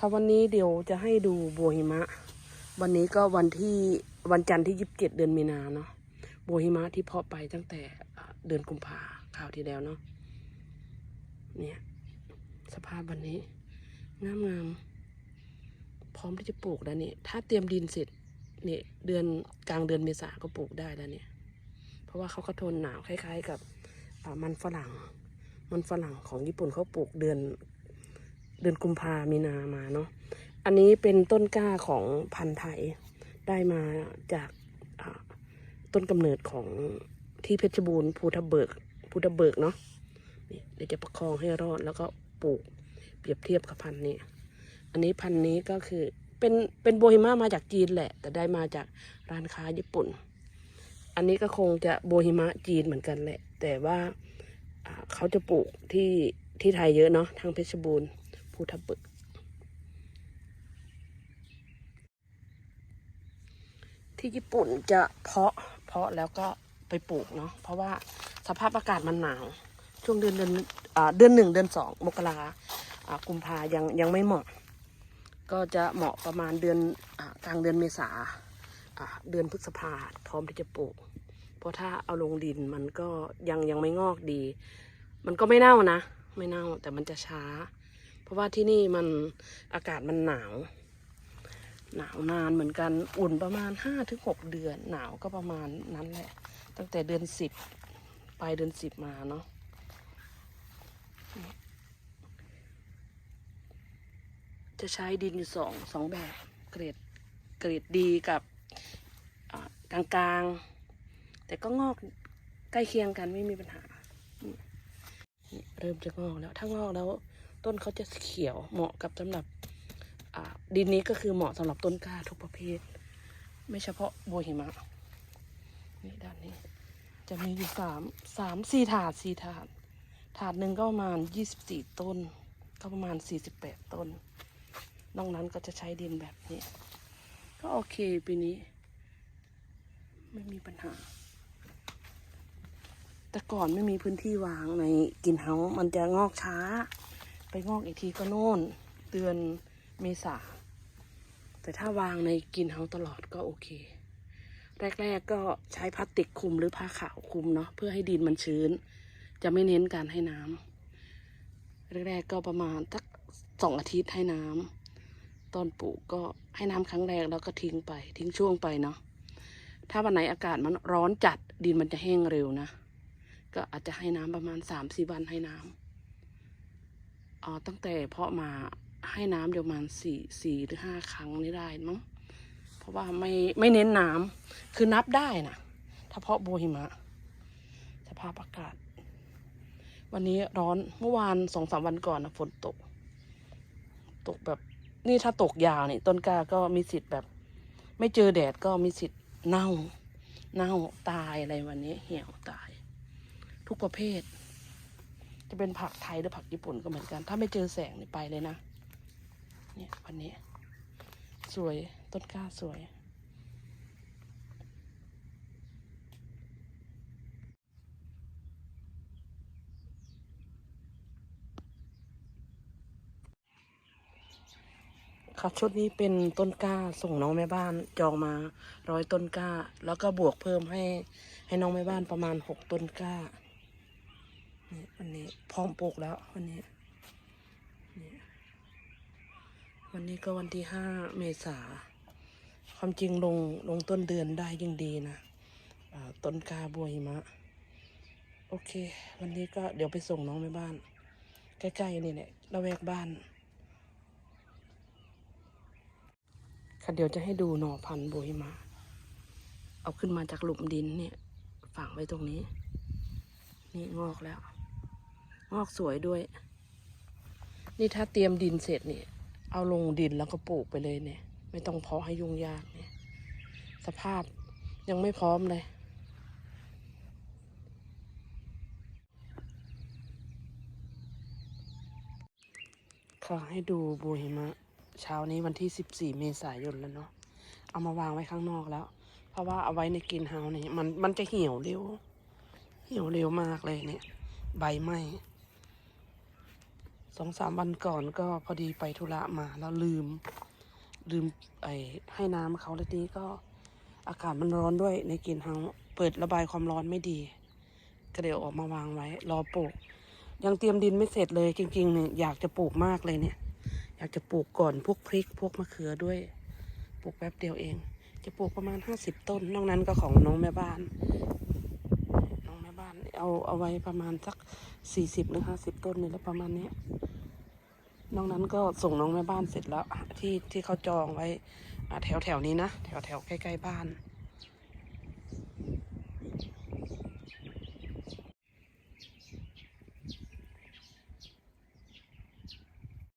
ค่ะวันนี้เดี๋ยวจะให้ดูบัวหิมะ วันนี้ก็วันที่วันจันทร์ที่ยีิบเจ็ดเดือนมีนาเนาะบัวหิมะที่เพาะไปตั้งแต่เดือนกุมภาคราวที่แล้วเนาะเนี่ยสภาพวันนี้งามงามๆพร้อมที่จะปลูกแล้วนี่ถ้าเตรียมดินเสร็จเนี่ยเดือนกลางเดือนเมษาก็ปลูกได้แล้วเนี่ย เพราะว่าเขาก็ทนหนาวคล้าย ๆ กับมันฝรั่ง มันฝรั่งของญี่ปุ่นเขาปลูกเดือน เดือนกุมภามีนามาเนาะ อันนี้เป็นต้นกล้าของพันธุ์ไทย ได้มาจากต้นกำเนิดของที่เพชรบูรณ์ภูทับเบิกภูทับเบิกเนาะเดี๋ยวจะประคองให้รอดแล้วก็ปลูกเปรียบเทียบกับพันธุ์นี้ อันนี้พันธุ์นี้ก็คือเป็นเป็นโบฮิมามาจากจีนแหละ แต่ได้มาจากร้านค้าญี่ปุ่น อันนี้ก็คงจะโบฮิมะจีนเหมือนกันแหละ แต่ว่าเขาจะปลูกที่ที่ไทยเยอะเนาะทางเพชรบูรณ์ ภูทับเบิก ที่ญี่ปุ่นจะเพาะเพาะแล้วก็ไปปลูกเนาะเพราะว่าสภาพอากาศมันหนาวช่วงเดือนเดือนเดือนหนึ่งเดือนสองมกราอ่ากุมภายังยังไม่เหมาะ ก็จะเหมาะประมาณเดือนกลางเดือนเมษาอ่าเดือนพฤษภาพร้อมที่จะปลูก เพราะถ้าเอาลงดินมันก็ยังยังไม่งอกดี มันก็ไม่เน่านะ ไม่เน่าแต่มันจะช้า เพราะว่าที่นี่มันอากาศมันหนาว หนาวนานเหมือนกันอุ่นประมาณห้าถึงหกเดือน หนาวก็ประมาณนั้นแหละ ตั้งแต่เดือนสิบปลายเดือนสิบมาเนาะจะใช้ดินอยู่สองสองแบบเกรดเกรดดีกับอ่ากลางๆ แต่ก็งอกใกล้เคียงกันไม่มีปัญหา เริ่มจะงอกแล้ว ถ้างอกแล้ว ต้นเขาจะเขียวเหมาะกับสำหรับดินนี้ก็คือเหมาะสำหรับต้นกล้าทุกประเภท ไม่เฉพาะโบวหิมะนี่ด้านนี้ จะมีอยู่สามสามสี่ถาดสี่ถาดถาดหนึ่งก็ประมาณยี่สิบสี่ต้น ก็ประมาณสี่สิบแปดต้นนอกนั้นก็จะใช้ดินแบบนี้ ก็โอเคปีนี้ ไม่มีปัญหา แต่ก่อนไม่มีพื้นที่วางในกินเฮา มันจะงอกช้า ไปงอกอีกทีก็โน่นเดือนเมษา แต่ถ้าวางในกินเฮาตลอดก็โอเค แรกๆก็ใช้พลาสติกคลุมหรือผ้าขาวคลุมเนาะเพื่อให้ดินมันชื้น จะไม่เน้นการให้น้ำแรกๆก็ประมาณสักสองอาทิตย์ให้น้ำตอนปลูกก็ให้น้ำครั้งแรกแล้วก็ทิ้งไปทิ้งช่วงไปเนาะถ้าวันไหนอากาศมันร้อนจัดดินมันจะแห้งเร็วนะ ก็อาจจะให้น้ำประมาณสามสี่วันให้น้ำ ตั้งแต่เพาะมาให้น้ำเดี๋ยวมาณสี่สี่หรือห้าครั้งนี่ได้มั้งเพราะว่าไม่ไม่เน้นน้ำคือนับได้นะถ้าเพาะโบหิมะ สภาพอากาศ วันนี้ร้อนเมื่อวานสองสามวันก่อนนะฝนตก ตกแบบนี่ถ้าตกยาวนี่ต้นกล้าก็มีสิทธิ์แบบ ไม่เจอแดดก็มีสิทธิ์เน่า เน่าตายอะไรวันนี้เหี่ยวตาย ทุกประเภท จะเป็นผักไทยหรือผักญี่ปุ่นก็เหมือนกัน ถ้าไม่เจอแสงนี่ไปเลยนะ เนี่ยวันนี้ สวยต้นกล้าสวย ครับชุดนี้เป็นต้นกล้าส่งน้องแม่บ้านจองมาร้อยต้นกล้า แล้วก็บวกเพิ่มให้ให้น้องแม่บ้านประมาณหกต้นกล้า นี่วันนี้พร้อมปลูกแล้ววันนี้นี่วันนี้ก็วันที่ห้าเมษาความจริงลงลงต้นเดือนได้ยิ่งดีนะต้นกาบัวหิมะ โอเค วันนี้ก็เดี๋ยวไปส่งน้องแม่บ้าน ใกล้ๆนี่แหละระแวกบ้านค่ะเดี๋ยวจะให้ดูหน่อพันธุ์บฮิมาเอาขึ้นมาจากหลุมดินเนี่ยฝังไว้ตรงนี้ นี่งอกแล้ว งอกสวยด้วย นี่ถ้าเตรียมดินเสร็จเนี่ย เอาลงดินแล้วก็ปลูกไปเลยเนี่ย ไม่ต้องเพาะให้ยุ่งยากเนี่ย สภาพยังไม่พร้อมเลยค่ะให้ดูโบฮิมะเช้านี้วันที่ 14 เมษายนแล้วเนาะเอามาวางไว้ข้างนอกแล้ว เพราะว่าเอาไว้ในกรีนเฮาส์นี่มันมันจะเหี่ยวเร็ว เหี่ยวเร็วมากเลยเนี่ย ใบไหม้ สองสามวันก่อนก็พอดีไปธุระมาแล้วลืม ลืมไอ้ให้น้ำเขาแล้วทีนี้ก็อากาศมันร้อนด้วยในกรีนเฮาเปิดระบายความร้อนไม่ดี ก็เดี๋ยวออกมาวางไว้ รอปลูก ยังเตรียมดินไม่เสร็จเลย จริงๆเนี่ยอยากจะปลูกมากเลยเนี่ย อยากจะปลูกก่อนพวกพริกพวกมะเขือด้วย ปลูกแป๊บเดียวเอง จะปลูกประมาณห้าสิบต้น นอกนั้นก็ของน้องแม่บ้าน เอาเอาไว้ประมาณสักสี่สิบหรือห้าสิบต้นนี่แล้วประมาณนี้ยนอกนั้นก็ส่งน้องแม่บ้านเสร็จแล้วที่ที่เขาจองไว้แถวแถวนี้นะ แถวแถวๆใกล้ ๆ บ้าน